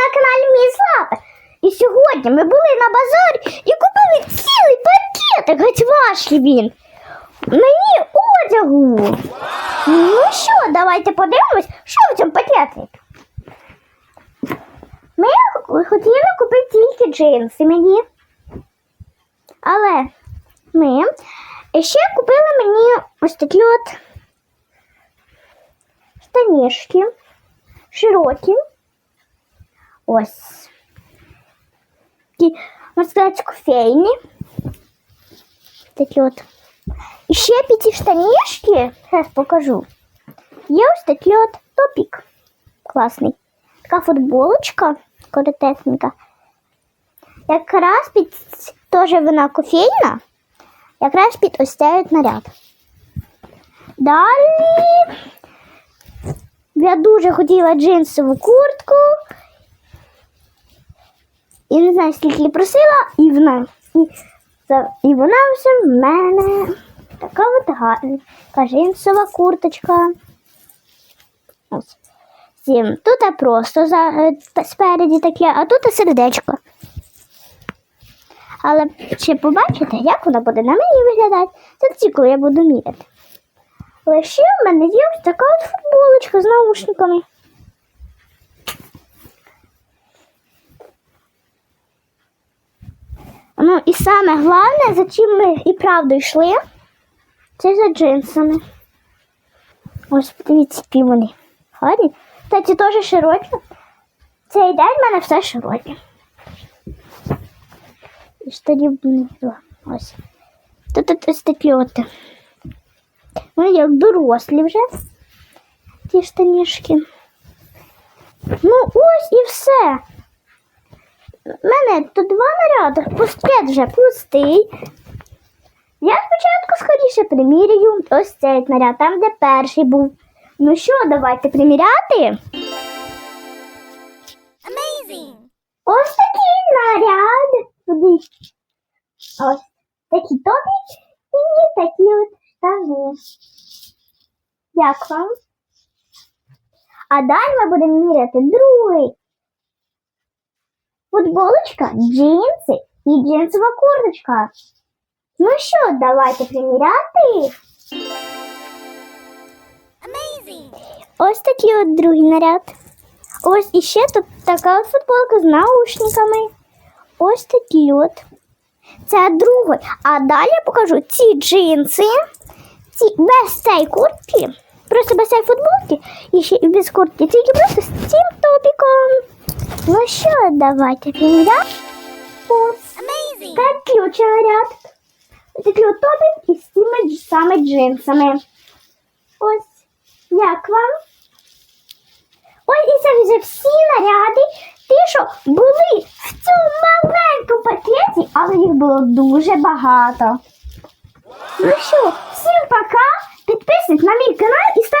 на каналі Мій. І сьогодні ми були на базарі і купили цілий пакетик, геть ваш він. Мені одягу. Ну що, давайте подивимось, що в цьому пакеті. Ми хотіли купити тільки джинси мені. Але ми ще купили мені ось такі от штанішки широкі. Ось. Такі, можна сказати, кофейні. Такі от. І ще під ці штанішки, зараз покажу. Є ось такий от топік. Класний. Така футболочка коротесенька. Якраз під ц- теж вона кофейна. Якраз під ось цей от наряд. Далі я дуже хотіла джинсову куртку. І не знаю, скільки просила, і вона. І, і вона все в мене. Така от гарна. Джинсова курточка. Ось. Тут просто за, е, спереді таке, а тут сердечко. Але ще побачите, як воно буде на мені виглядати. Це коли я буду міряти. Ще в мене є така от футболочка з наушниками. Ну і саме головне, за чим ми і правда йшли, це за джинсами. Ось подивіться, які вони. Гарні. Кстати, теж широкі. Цей день в мене все широке. І штанів мене. Ось. Тут ось такі от. Вони як дорослі вже. Ті штанішки. Ну ось і все. Мене тут два наряди. Пускет вже пустий. Я спочатку скоріше примірюю ось цей наряд, там, де перший був. Ну що, давайте приміряти. Amazing! Ось такий наряд. Туди. Ось такі тобі і такі от штани. Як вам? А далі ми будемо міряти другий. Футболочка, джинси і джинсова курточка. Ну що, давайте приміряти. Amazing! Ось такий от другий наряд. Ось іще тут така футболка з наушниками. Ось такі от. Це другий. А далі я покажу ці джинси, ці без цієї куртки, просто без цієї футболки і ще і без куртки, тільки просто з цим топіком. Ну що, давайте. Ось такий. Ось такий от із цими дж- саме джинсами. Ось, як вам? Ось і це вже всі наряди, ті, що були в цьому маленькому пакеті, але їх було дуже багато. Ну що, всім пока, підписуйтесь на мій канал і ставте!